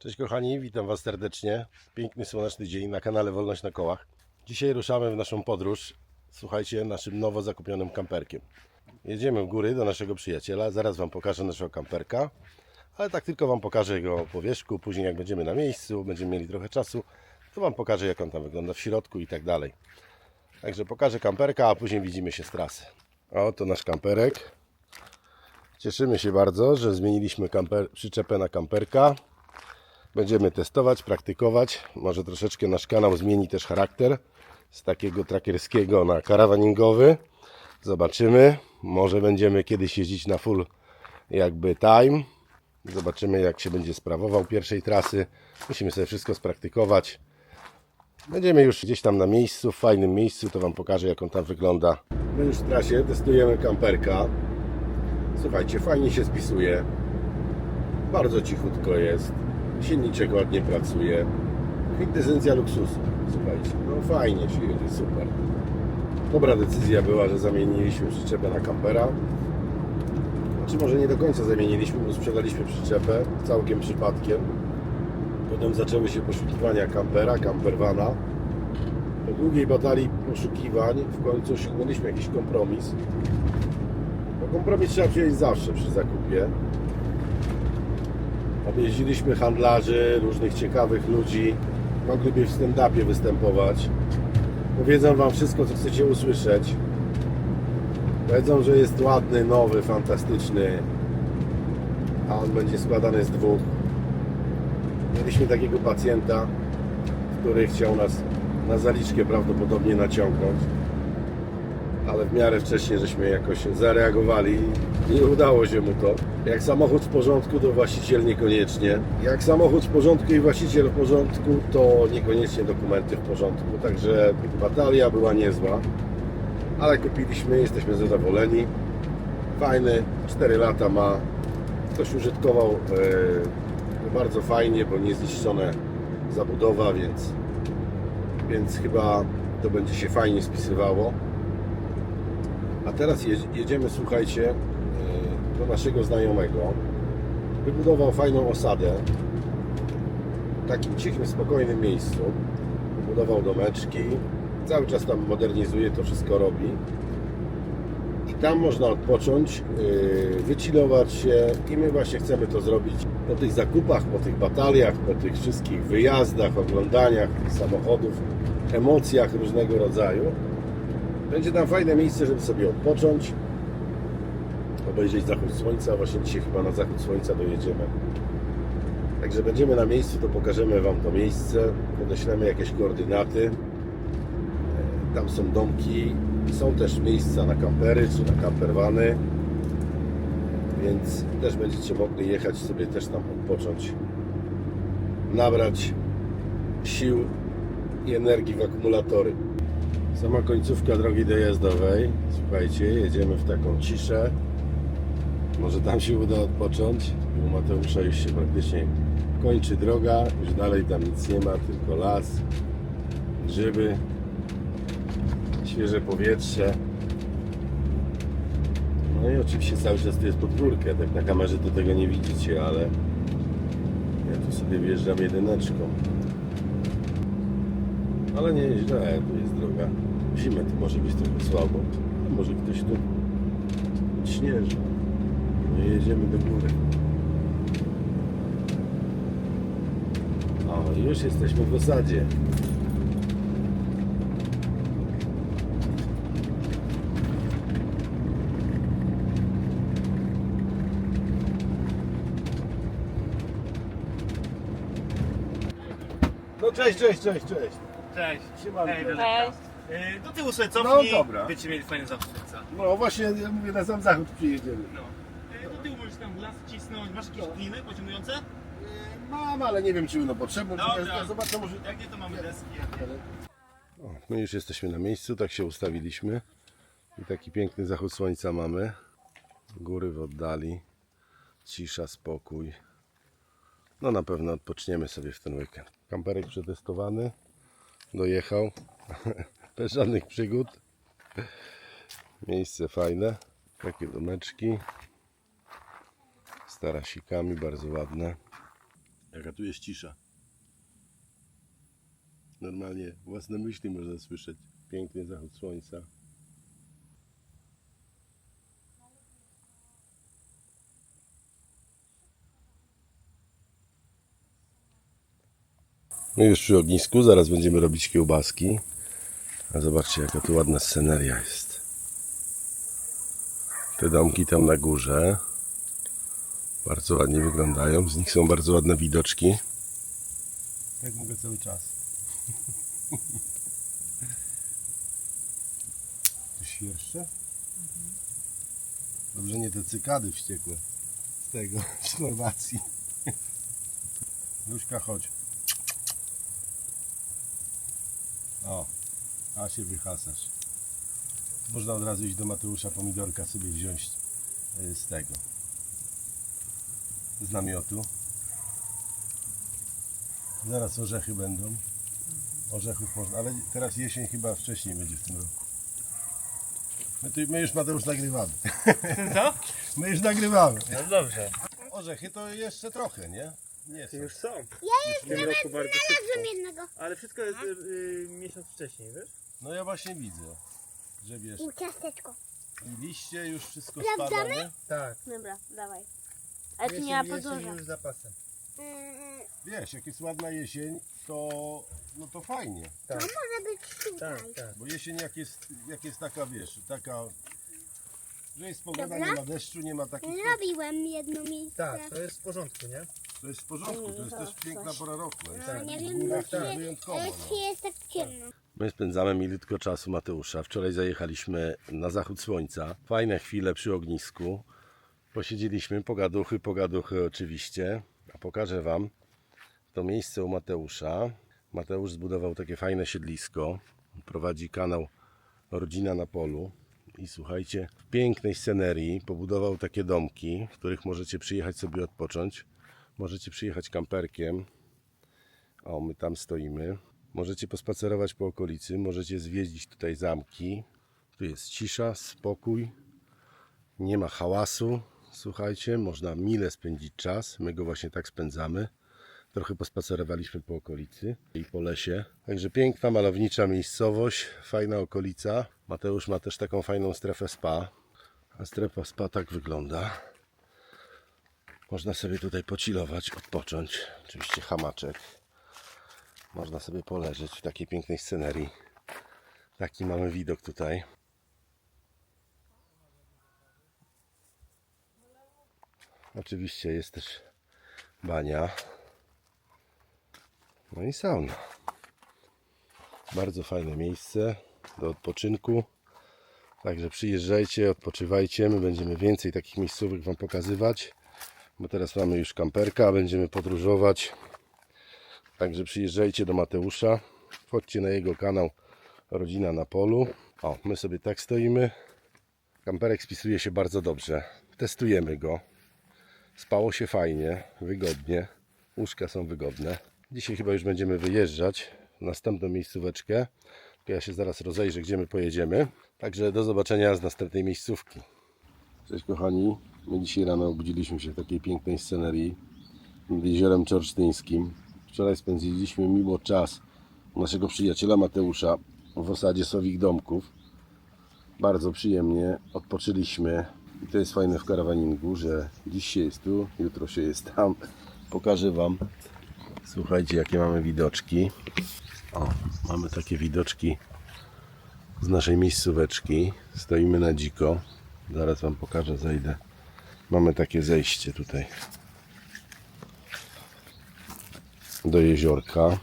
Cześć kochani, witam Was serdecznie. Piękny, słoneczny dzień na kanale Wolność na Kołach. Dzisiaj ruszamy w naszą podróż, słuchajcie, naszym nowo zakupionym kamperkiem. Jedziemy w góry do naszego przyjaciela, zaraz Wam pokażę naszego kamperka, ale tak tylko Wam pokażę go po wierzchu, później jak będziemy na miejscu, będziemy mieli trochę czasu, to Wam pokażę jak on tam wygląda w środku i tak dalej. Także pokażę kamperka, a później widzimy się z trasy. A oto nasz kamperek. Cieszymy się bardzo, że zmieniliśmy kamper, przyczepę na kamperka. Będziemy testować, praktykować. Może troszeczkę nasz kanał zmieni też charakter z takiego trackerskiego na karawaningowy. Zobaczymy. Może będziemy kiedyś jeździć na full jakby time. Zobaczymy jak się będzie sprawował pierwszej trasy. Musimy sobie wszystko spraktykować. Będziemy już gdzieś tam na miejscu, w fajnym miejscu, to Wam pokażę jak on tam wygląda. My już w trasie testujemy kamperka. Słuchajcie, fajnie się spisuje. Bardzo cichutko jest. Silniczek ładnie pracuje. Kwintesencja luksusu. Słuchajcie, no fajnie się jedzie, super. Dobra decyzja była, że zamieniliśmy przyczepę na kampera. Znaczy może nie do końca zamieniliśmy, bo sprzedaliśmy przyczepę całkiem przypadkiem. Potem zaczęły się poszukiwania kampera, campervana. Po długiej batalii poszukiwań w końcu osiągnęliśmy jakiś kompromis. Bo kompromis trzeba przyjąć zawsze przy zakupie. Objeździliśmy handlarzy, różnych ciekawych ludzi. Mogliby w stand-upie występować. Powiedzą Wam wszystko, co chcecie usłyszeć. Powiedzą, że jest ładny, nowy, fantastyczny. A on będzie składany z dwóch. Mieliśmy takiego pacjenta, który chciał nas na zaliczkę prawdopodobnie naciągnąć. Ale w miarę wcześnie żeśmy jakoś zareagowali i udało się mu to. Jak samochód w porządku, to właściciel niekoniecznie. Jak samochód w porządku i właściciel w porządku, to niekoniecznie dokumenty w porządku. Także batalia była niezła. Ale kupiliśmy, jesteśmy zadowoleni. Fajny, 4 lata ma. Ktoś użytkował e, bardzo fajnie, bo niezniszczone zabudowa, więc, więc chyba to będzie się fajnie spisywało. A teraz je- jedziemy, słuchajcie, e, do naszego znajomego. Wybudował fajną osadę w takim cichym, spokojnym miejscu. Wybudował domeczki, cały czas tam modernizuje, to wszystko robi. I tam można odpocząć, yy, wychillować się i my właśnie chcemy to zrobić po tych zakupach, po tych bataliach, po tych wszystkich wyjazdach, oglądaniach tych samochodów, emocjach różnego rodzaju. Będzie tam fajne miejsce, żeby sobie odpocząć, obejrzeć zachód słońca. Właśnie dzisiaj chyba na zachód słońca dojedziemy. Także będziemy na miejscu, to pokażemy Wam to miejsce, podeślemy jakieś koordynaty. E, Tam są domki, są też miejsca na kampery czy na campervany, więc też będziecie mogli jechać sobie też tam odpocząć, nabrać sił i energii w akumulatory. Sama końcówka drogi dojazdowej. Słuchajcie, jedziemy w taką ciszę. Może tam się uda odpocząć. U Mateusza już się praktycznie kończy droga. Już dalej tam nic nie ma, tylko las, grzyby, świeże powietrze. No i oczywiście cały czas tu jest podwórkę. Tak na kamerze to tego nie widzicie, ale ja tu sobie wjeżdżam jedyneczką. Ale nie źle, tu jest droga. Zimę tu może być trochę słabo. A może ktoś tu śnieży. No jedziemy do góry. O, już jesteśmy w osadzie. No cześć, cześć, cześć, cześć. Cześć. Hej, Cześć. Y, Do tyłu sobie cofnij. No, dobra. Będziecie mieli fajny zachód słońca. No właśnie, ja mówię, na sam zachód przyjedziemy. No. Y, Do tyłu możesz tam las wcisnąć. Masz jakieś gliny poziomujące? Mam, ale nie wiem, czy będą potrzebne. Zobaczę, może... Jak nie, to mamy deski. O, my już jesteśmy na miejscu, tak się ustawiliśmy. I taki piękny zachód słońca mamy. Góry w oddali. Cisza, spokój. No na pewno odpoczniemy sobie w ten weekend. Kamperek przetestowany. Dojechał. Bez żadnych przygód. Miejsce fajne. Takie domeczki. Z tarasikami, bardzo ładne. Jaka tu jest cisza. Normalnie własne myśli można słyszeć. Piękny zachód słońca. My już przy ognisku, zaraz będziemy robić kiełbaski. A zobaczcie jaka tu ładna sceneria jest. Te domki tam na górze. Bardzo ładnie wyglądają. Z nich są bardzo ładne widoczki. Tak mogę cały czas. Coś jeszcze? Dobrze nie te cykady wściekłe. Z tego, z Chorwacji. Luśka, chodź. A się wyhasasz. Można od razu iść do Mateusza pomidorka sobie wziąć y, z tego. Z namiotu. Zaraz orzechy będą. Orzechów można, ale teraz jesień chyba wcześniej będzie w tym roku. My, tu, my już Mateusz nagrywamy. Co? My już nagrywamy. No dobrze. Orzechy to jeszcze trochę, nie? Nie są. Już są. Ja roku bardzo szybko. znalazłem jednego. Ale wszystko jest y, y, miesiąc wcześniej, wiesz? No ja właśnie widzę, że wiesz, U ciasteczko. i liście już wszystko Sprawdzamy? spada, nie? Tak. Dobra, dawaj. Ale tu nie ma podłoża. już zapasem. Mm, Wiesz, jak jest ładna jesień, to no to fajnie. to Tak, może być tutaj. tak, tak. Bo jesień jak jest, jak jest taka, wiesz, taka, że jest pogoda, Dobra. nie ma deszczu, nie ma takich... Robiłem jedno miejsce. Tak, to jest w porządku, nie? To jest w porządku, to jest też piękna pora roku. No, tak, nie wiem, górach czy, to jest wyjątkowo. e, No. jest tak ciemno. My spędzamy milutko czasu Mateusza. Wczoraj zajechaliśmy na zachód słońca. Fajne chwile przy ognisku. Posiedzieliśmy, pogaduchy, pogaduchy oczywiście. A pokażę Wam to miejsce u Mateusza. Mateusz zbudował takie fajne siedlisko. Prowadzi kanał Rodzina na Polu. I słuchajcie, w pięknej scenerii pobudował takie domki, w których możecie przyjechać sobie odpocząć. Możecie przyjechać kamperkiem. O, my tam stoimy. Możecie pospacerować po okolicy, możecie zwiedzić tutaj zamki. Tu jest cisza, spokój, nie ma hałasu. Słuchajcie, można mile spędzić czas. My go właśnie tak spędzamy. Trochę pospacerowaliśmy po okolicy i po lesie. Także piękna, malownicza miejscowość, fajna okolica. Mateusz ma też taką fajną strefę spa. A strefa spa tak wygląda. Można sobie tutaj pocilować, odpocząć. Oczywiście hamaczek. Można sobie poleżeć w takiej pięknej scenerii. Taki mamy widok tutaj. Oczywiście jest też bania. No i sauna. Bardzo fajne miejsce do odpoczynku. Także przyjeżdżajcie, odpoczywajcie. My będziemy więcej takich miejscówek Wam pokazywać. Bo teraz mamy już kamperka, będziemy podróżować. Także przyjeżdżajcie do Mateusza, wchodźcie na jego kanał Rodzina na Polu. O, my sobie tak stoimy. Kamperek spisuje się bardzo dobrze. Testujemy go. Spało się fajnie, wygodnie. Łóżka są wygodne. Dzisiaj chyba już będziemy wyjeżdżać w następną miejscóweczkę. Ja się zaraz rozejrzę, gdzie my pojedziemy. Także do zobaczenia z następnej miejscówki. Cześć kochani. My dzisiaj rano obudziliśmy się w takiej pięknej scenerii nad jeziorem Czorsztyńskim. Wczoraj spędziliśmy miło czas u naszego przyjaciela Mateusza w osadzie Sowich Domków. Bardzo przyjemnie odpoczyliśmy. I to jest fajne w karawaningu, że dziś się jest tu, jutro się jest tam. Pokażę Wam. Słuchajcie, jakie mamy widoczki. O, mamy takie widoczki z naszej miejscóweczki. Stoimy na dziko. Zaraz Wam pokażę, zejdę. Mamy takie zejście tutaj do jeziorka.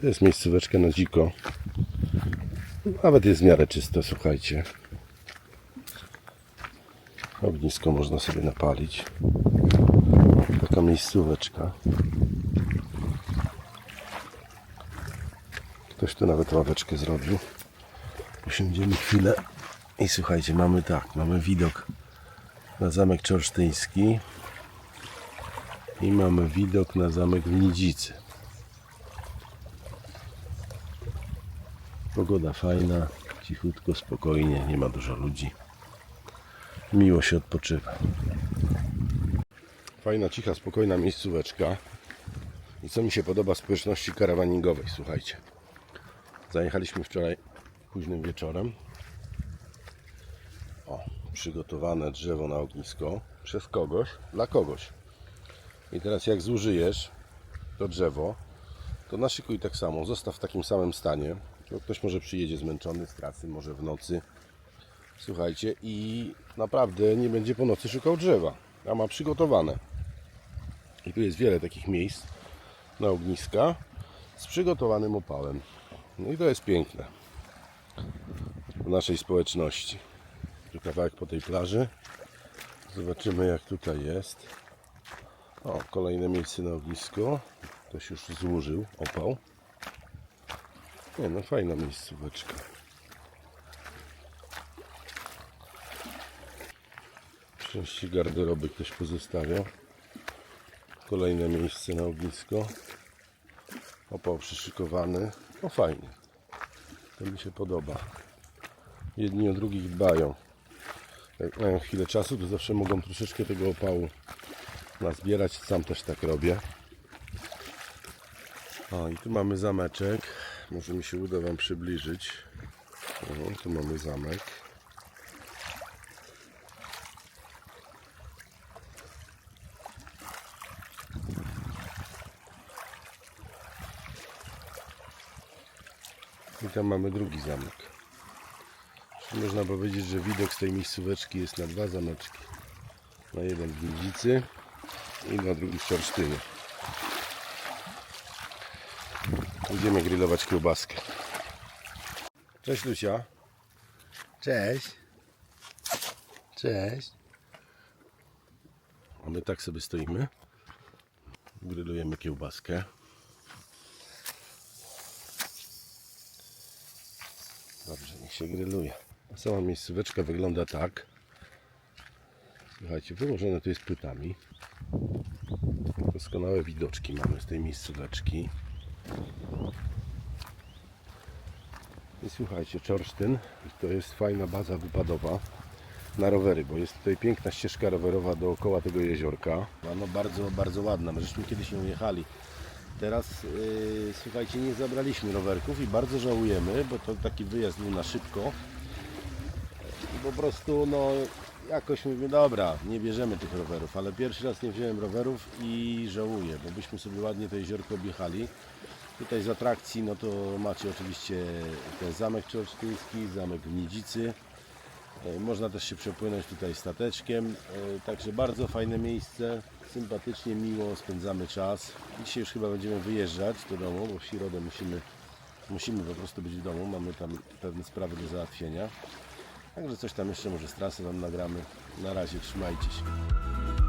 To jest miejscóweczka na dziko. Nawet jest w miarę czysto, słuchajcie. Ognisko można sobie napalić. Taka miejscóweczka. Tu nawet ławeczkę zrobił. Usiądziemy chwilę i słuchajcie, mamy tak, mamy widok na zamek Czorsztyński i mamy widok na zamek w Nidzicy. Pogoda fajna, Cichutko, spokojnie, nie ma dużo ludzi. Miło się odpoczywa. Fajna, cicha, spokojna miejscóweczka. I co mi się podoba społeczności karawaningowej, słuchajcie. Zajechaliśmy wczoraj późnym wieczorem. O, przygotowane drzewo na ognisko przez kogoś, dla kogoś. I teraz jak zużyjesz to drzewo, to naszykuj tak samo, zostaw w takim samym stanie. Bo ktoś może przyjedzie zmęczony z trasy, może w nocy. Słuchajcie, i naprawdę nie będzie po nocy szukał drzewa, a ma przygotowane. I tu jest wiele takich miejsc na ogniska z przygotowanym opałem. No i to jest piękne w naszej społeczności. Tu kawałek po tej plaży. Zobaczymy jak tutaj jest. O, kolejne miejsce na ognisko. Ktoś już złożył opał. Nie no, fajna miejscóweczka. Części garderoby ktoś pozostawiał. Kolejne miejsce na ognisko. Opał przyszykowany. No fajnie. To mi się podoba. Jedni o drugich dbają. Jak mają chwilę czasu, to zawsze mogą troszeczkę tego opału nazbierać. Sam też tak robię. O, i tu mamy zameczek. Może mi się uda Wam przybliżyć. O, tu mamy zamek. Tam mamy drugi zamek. Czyli można powiedzieć, że widok z tej miejscóweczki jest na dwa zameczki. Na jeden w Nidzicy i na drugi w Szorsztynie. Będziemy grillować kiełbaskę. Cześć Lucia. Cześć. Cześć. A my tak sobie stoimy. Grillujemy kiełbaskę. Dobrze, niech się grilluje. Sama miejscóweczka wygląda tak. Słuchajcie, wyłożone to jest płytami. Doskonałe widoczki mamy z tej miejscóweczki. I słuchajcie, Czorsztyn to jest fajna baza wypadowa na rowery, bo jest tutaj piękna ścieżka rowerowa dookoła tego jeziorka. No bardzo, bardzo ładna. My żeśmy kiedyś ją jechali. Teraz yy, słuchajcie, nie zabraliśmy rowerków i bardzo żałujemy, bo to taki wyjazd był na szybko. I po prostu no jakoś mówię, dobra, nie bierzemy tych rowerów, ale pierwszy raz nie wziąłem rowerów i żałuję, bo byśmy sobie ładnie to jeziorko objechali. Tutaj z atrakcji, no to macie oczywiście ten zamek czorsztyński, zamek w Nidzicy. E, Można też się przepłynąć tutaj stateczkiem. E, Także bardzo fajne miejsce, sympatycznie, miło spędzamy czas. Dzisiaj już chyba będziemy wyjeżdżać do domu, bo w środę musimy, musimy po prostu być w domu. Mamy tam pewne sprawy do załatwienia. Także coś tam jeszcze może z trasy Wam nagramy. Na razie trzymajcie się.